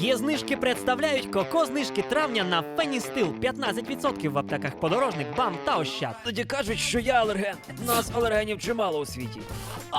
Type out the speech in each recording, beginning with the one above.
Є знижки представляють коко знижки травня на Феністил 15% в аптеках подорожник, бам та ощад. Тоді кажуть, що я алерген. Нас алергенів чимало у світі.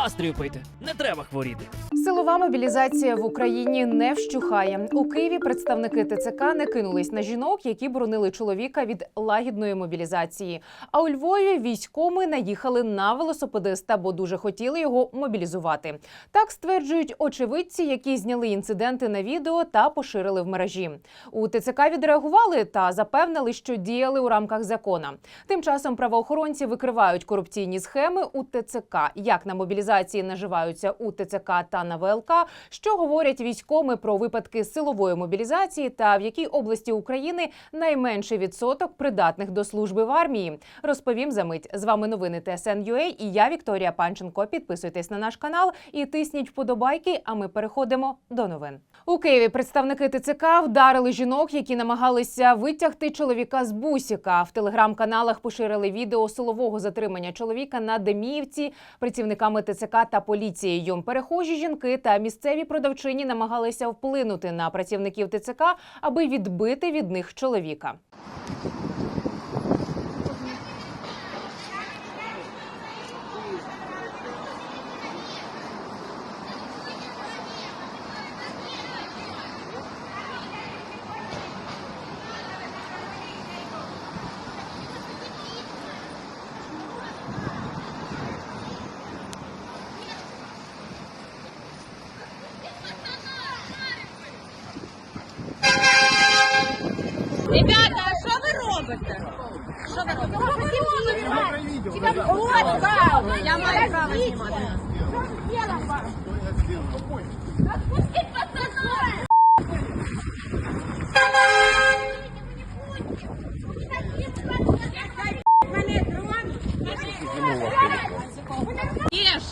Астрію пийте, не треба хворіти. Силова мобілізація в Україні не вщухає. У Києві представники ТЦК не кинулись на жінок, які боронили чоловіка від лагідної мобілізації. А у Львові військоми наїхали на велосипедиста, бо дуже хотіли його мобілізувати. Так стверджують очевидці, які зняли інциденти на відео та поширили в мережі. У ТЦК відреагували та запевнили, що діяли у рамках закона. Тим часом правоохоронці викривають корупційні схеми у ТЦК, як на мобілізації наживаються у ТЦК та на ВЛК, що говорять військоми про випадки силової мобілізації та в якій області України найменший відсоток придатних до служби в армії. Розповім за мить. З вами новини ТСН.UA і я Вікторія Панченко. Підписуйтесь на наш канал і тисніть вподобайки. А ми переходимо до новин. У Києві представники ТЦК вдарили жінок, які намагалися витягти чоловіка з бусіка. В телеграм-каналах поширили відео силового затримання чоловіка на Деміївці працівниками ТЦК та поліцією. Перехожі жінки та місцеві продавчині намагалися вплинути на працівників ТЦК, аби відбити від них чоловіка. Ребята, а що ви робите? Що ви робите? Тебя вот, да, я маю право знімати. Отпусти пацана! Ешь!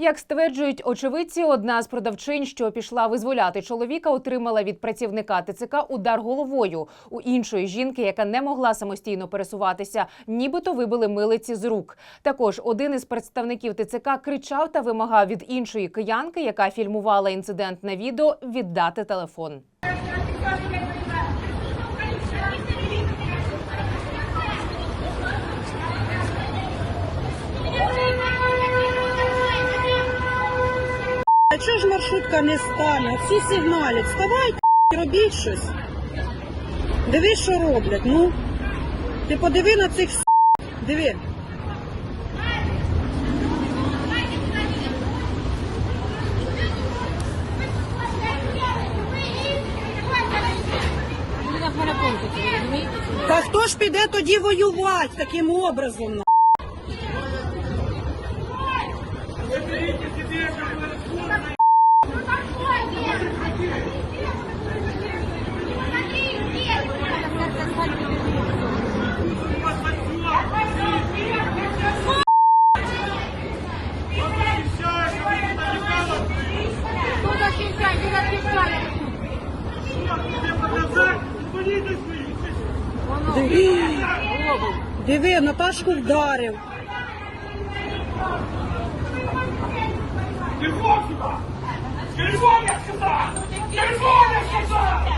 Як стверджують очевидці, одна з продавчинь, що пішла визволяти чоловіка, отримала від працівника ТЦК удар головою. У іншої жінки, яка не могла самостійно пересуватися, нібито вибили милиці з рук. Також один із представників ТЦК кричав та вимагав від іншої киянки, яка фільмувала інцидент на відео, віддати телефон. Чого ж маршрутка не стане? Всі сигналять. Вставайте, робіть щось. Диви, що роблять. Ну, ти подиви на цих с***. Диви. Та хто ж піде тоді воювати таким образом? на? Диви. Наташку вдарив. Телефон сюда! Телефон я сказал! Телефон я сказал!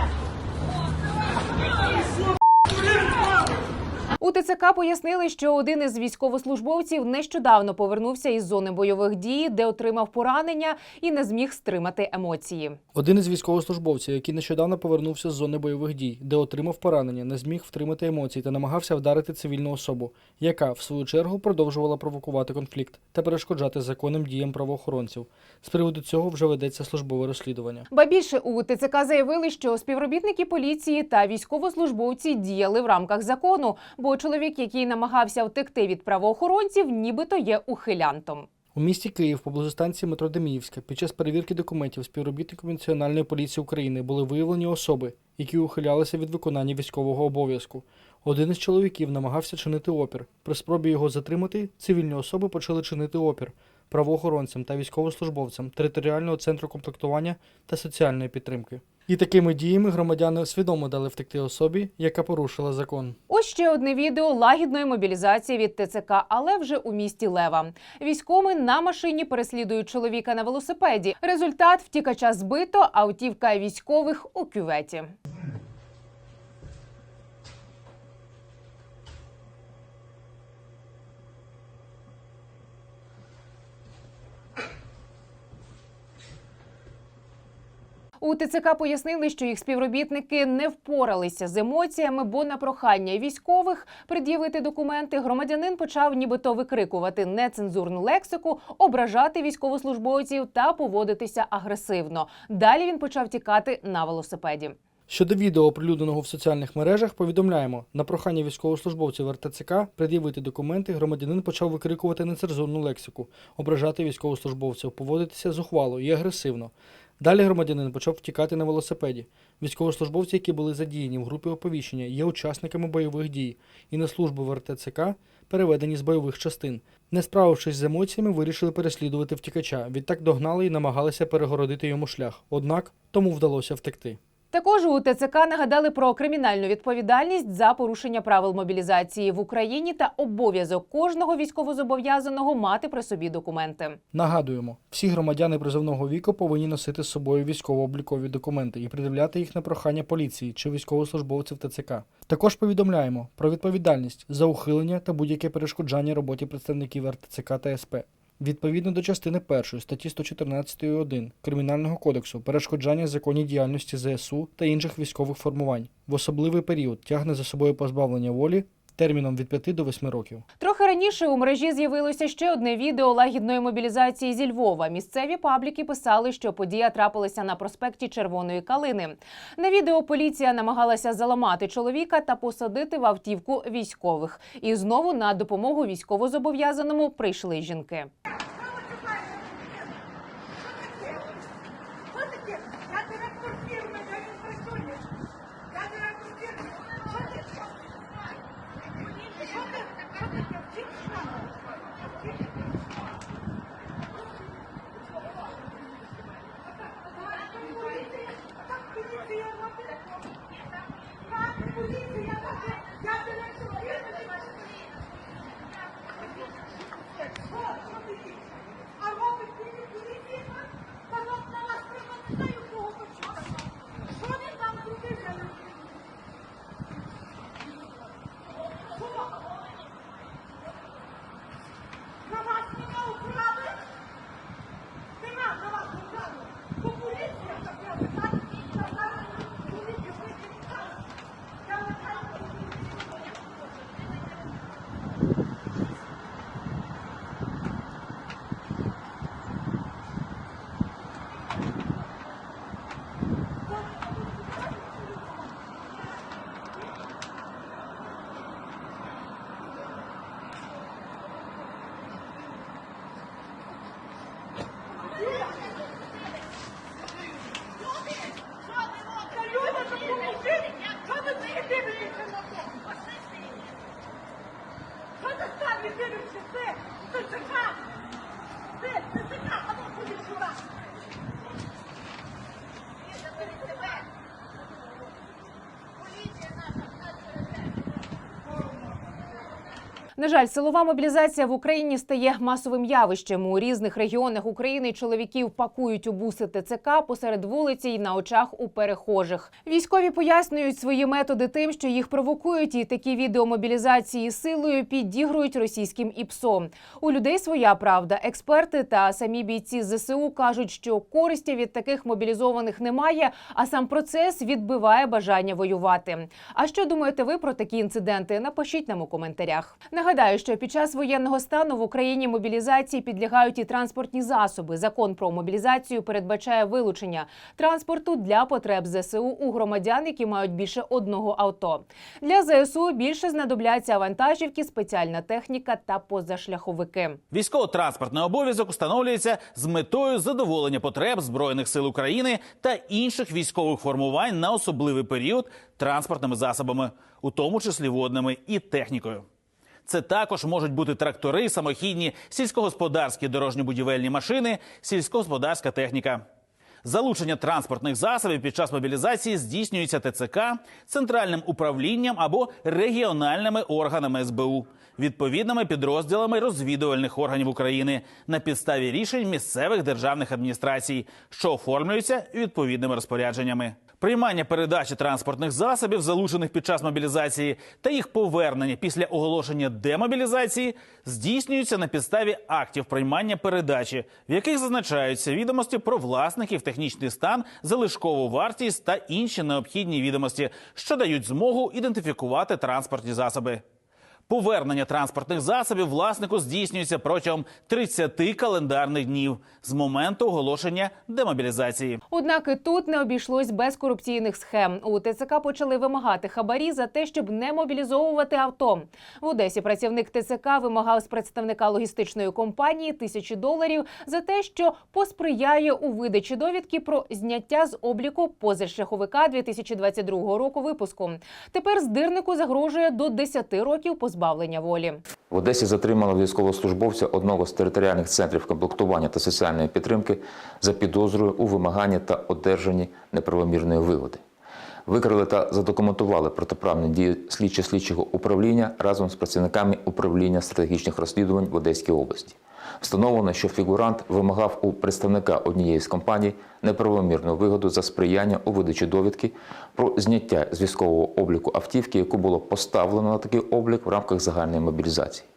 У ТЦК пояснили, що один із військовослужбовців нещодавно повернувся із зони бойових дій, де отримав поранення і не зміг стримати емоції. Один із військовослужбовців, який нещодавно повернувся з зони бойових дій, де отримав поранення, не зміг втримати емоцій та намагався вдарити цивільну особу, яка, в свою чергу, продовжувала провокувати конфлікт та перешкоджати законним діям правоохоронців. З приводу цього вже ведеться службове розслідування. Ба більше у ТЦК заявили, що співробітники поліції та військовослужбовці діяли в рамках закону, бо чоловік, який намагався втекти від правоохоронців, нібито є ухилянтом. У місті Київ поблизу станції метро Деміївська під час перевірки документів співробітників Національної поліції України були виявлені особи, які ухилялися від виконання військового обов'язку. Один із чоловіків намагався чинити опір. При спробі його затримати цивільні особи почали чинити опір. Правоохоронцям та військовослужбовцям територіального центру комплектування та соціальної підтримки. І такими діями громадяни свідомо дали втекти особі, яка порушила закон. Ось ще одне відео лагідної мобілізації від ТЦК, але вже у місті Лева. Військові на машині переслідують чоловіка на велосипеді. Результат втікача збито, а автівка військових у кюветі. У ТЦК пояснили, що їх співробітники не впоралися з емоціями, бо на прохання військових пред'явити документи громадянин почав нібито викрикувати нецензурну лексику, ображати військовослужбовців та поводитися агресивно. Далі він почав тікати на велосипеді. Щодо відео, оприлюдненого в соціальних мережах, повідомляємо, на прохання військовослужбовців РТЦК пред'явити документи, громадянин почав викрикувати нецензурну лексику, ображати військовослужбовців, поводитися зухвало і агресивно. Далі громадянин почав втікати на велосипеді. Військовослужбовці, які були задіяні в групі оповіщення, є учасниками бойових дій і на службу в РТЦК переведені з бойових частин. Не справившись з емоціями, вирішили переслідувати втікача. Відтак догнали і намагалися перегородити йому шлях. Однак тому вдалося втекти. Також у ТЦК нагадали про кримінальну відповідальність за порушення правил мобілізації в Україні та обов'язок кожного військовозобов'язаного мати при собі документи. Нагадуємо, всі громадяни призовного віку повинні носити з собою військово-облікові документи і пред'являти їх на прохання поліції чи військовослужбовців ТЦК. Також повідомляємо про відповідальність за ухилення та будь-яке перешкоджання роботі представників РТЦК та СП. Відповідно до частини 1 статті 114.1 Кримінального кодексу перешкоджання законній діяльності ЗСУ та інших військових формувань в особливий період тягне за собою позбавлення волі терміном від 5 до 8 років. Трохи раніше у мережі з'явилося ще одне відео лагідної мобілізації зі Львова. Місцеві пабліки писали, що подія трапилася на проспекті Червоної Калини. На відео поліція намагалася заламати чоловіка та посадити в автівку військових. І знову на допомогу військовозобов'язаному прийшли жінки. Що таке? Я директор фірми, я їм працюю. Я директор фірми. Що ти? Що ти? Що ти? Що таке? Вчіть що? Так поліція робить. Так, поліція робить. Я директор фірми. Що? Що таке? А робить поліція? Та вам на вас треба не знаю кого почути. Що він там зробив? я не розумію. Що? На вас нема управи? Нема на вас управи. Бо поліція так робить, так? Та зараз поліція викликає. Я не знаю, Та люди допоможіть! Що ви не дивитеся на то? Що ти самі дивишся? Ти, ти цика! Ти, ти цика! А На жаль, силова мобілізація в Україні стає масовим явищем. У різних регіонах України чоловіків пакують у буси ТЦК посеред вулиці й на очах у перехожих. Військові пояснюють свої методи тим, що їх провокують, і такі відео мобілізації силою підігрують російським ІПСО. У людей своя правда. Експерти та самі бійці ЗСУ кажуть, що користі від таких мобілізованих немає, а сам процес відбиває бажання воювати. А що думаєте ви про такі інциденти? Напишіть нам у коментарях. Нагадаю, що під час воєнного стану в Україні мобілізації підлягають і транспортні засоби. Закон про мобілізацію передбачає вилучення транспорту для потреб ЗСУ у громадян, які мають більше одного авто. Для ЗСУ більше знадобляться вантажівки, спеціальна техніка та позашляховики. Військово-транспортний обов'язок встановлюється з метою задоволення потреб збройних сил України та інших військових формувань на особливий період транспортними засобами, у тому числі водними і технікою. Це також можуть бути трактори, самохідні, сільськогосподарські дорожньо-будівельні машини, сільськогосподарська техніка. Залучення транспортних засобів під час мобілізації здійснюється ТЦК, центральним управлінням або регіональними органами СБУ, відповідними підрозділами розвідувальних органів України на підставі рішень місцевих державних адміністрацій, що оформлюються відповідними розпорядженнями. Приймання передачі транспортних засобів, залучених під час мобілізації, та їх повернення після оголошення демобілізації здійснюються на підставі актів приймання передачі, в яких зазначаються відомості про власників, технічний стан, залишкову вартість та інші необхідні відомості, що дають змогу ідентифікувати транспортні засоби. Повернення транспортних засобів власнику здійснюється протягом 30 календарних днів з моменту оголошення демобілізації. Однак і тут не обійшлось без корупційних схем. У ТЦК почали вимагати хабарі за те, щоб не мобілізовувати авто. В Одесі працівник ТЦК вимагав з представника логістичної компанії тисячі доларів за те, що посприяє у видачі довідки про зняття з обліку позашляховика 2022 року випуску. Тепер здирнику загрожує до 10 років позбавлення волі. В Одесі затримали військовослужбовця одного з територіальних центрів комплектування та соціальної підтримки за підозрою у вимаганні та одержанні неправомірної вигоди. Викрили та задокументували протиправні дії слідчі слідчого управління разом з працівниками управління стратегічних розслідувань в Одеській області. Встановлено, що фігурант вимагав у представника однієї з компаній неправомірну вигоду за сприяння у видачі довідки про зняття з військового обліку автівки, яку було поставлено на такий облік в рамках загальної мобілізації.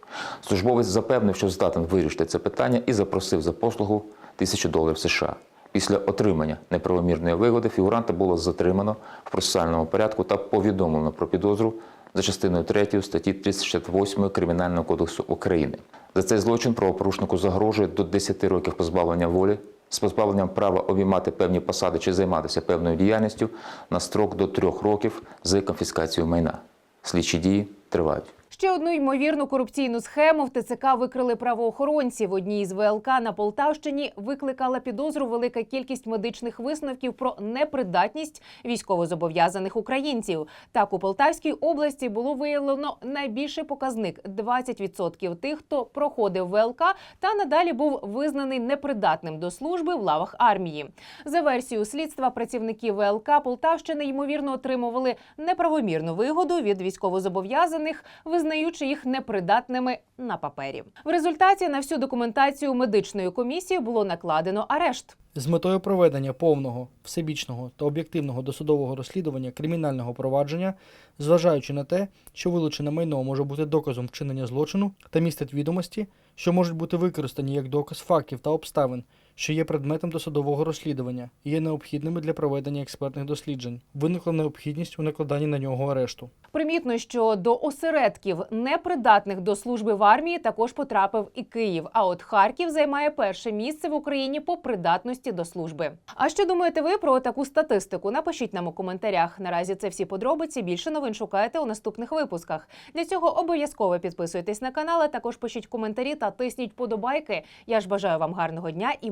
Службовець запевнив, що здатен вирішити це питання і запросив за послугу тисячу доларів США. Після отримання неправомірної вигоди фігуранта було затримано в процесуальному порядку та повідомлено про підозру за частиною 3 статті 368 Кримінального кодексу України. За цей злочин правопорушнику загрожує до 10 років позбавлення волі з позбавленням права обіймати певні посади чи займатися певною діяльністю на строк до 3 років з конфіскацією майна. Слідчі дії тривають. Ще одну ймовірну корупційну схему в ТЦК викрили правоохоронці. В одній із ВЛК на Полтавщині викликала підозру велика кількість медичних висновків про непридатність військовозобов'язаних українців. Так у Полтавській області було виявлено найбільший показник 20% тих, хто проходив ВЛК та надалі був визнаний непридатним до служби в лавах армії. За версією слідства, працівники ВЛК Полтавщини ймовірно отримували неправомірну вигоду від військовозобов'язаних, визнаючи їх непридатними на папері. В результаті на всю документацію медичної комісії було накладено арешт. З метою проведення повного, всебічного та об'єктивного досудового розслідування кримінального провадження, зважаючи на те, що вилучене майно може бути доказом вчинення злочину та містить відомості, що можуть бути використані як доказ фактів та обставин, що є предметом досудового розслідування і є необхідними для проведення експертних досліджень, виникла необхідність у накладанні на нього арешту. Примітно, що до осередків непридатних до служби в армії також потрапив і Київ. А от Харків займає перше місце в Україні по придатності до служби. А що думаєте ви про таку статистику? Напишіть нам у коментарях. Наразі це всі подробиці. Більше новин шукайте у наступних випусках. Для цього обов'язково підписуйтесь на канал, а також пишіть коментарі та тисніть подобайки. Я ж бажаю вам гарного дня і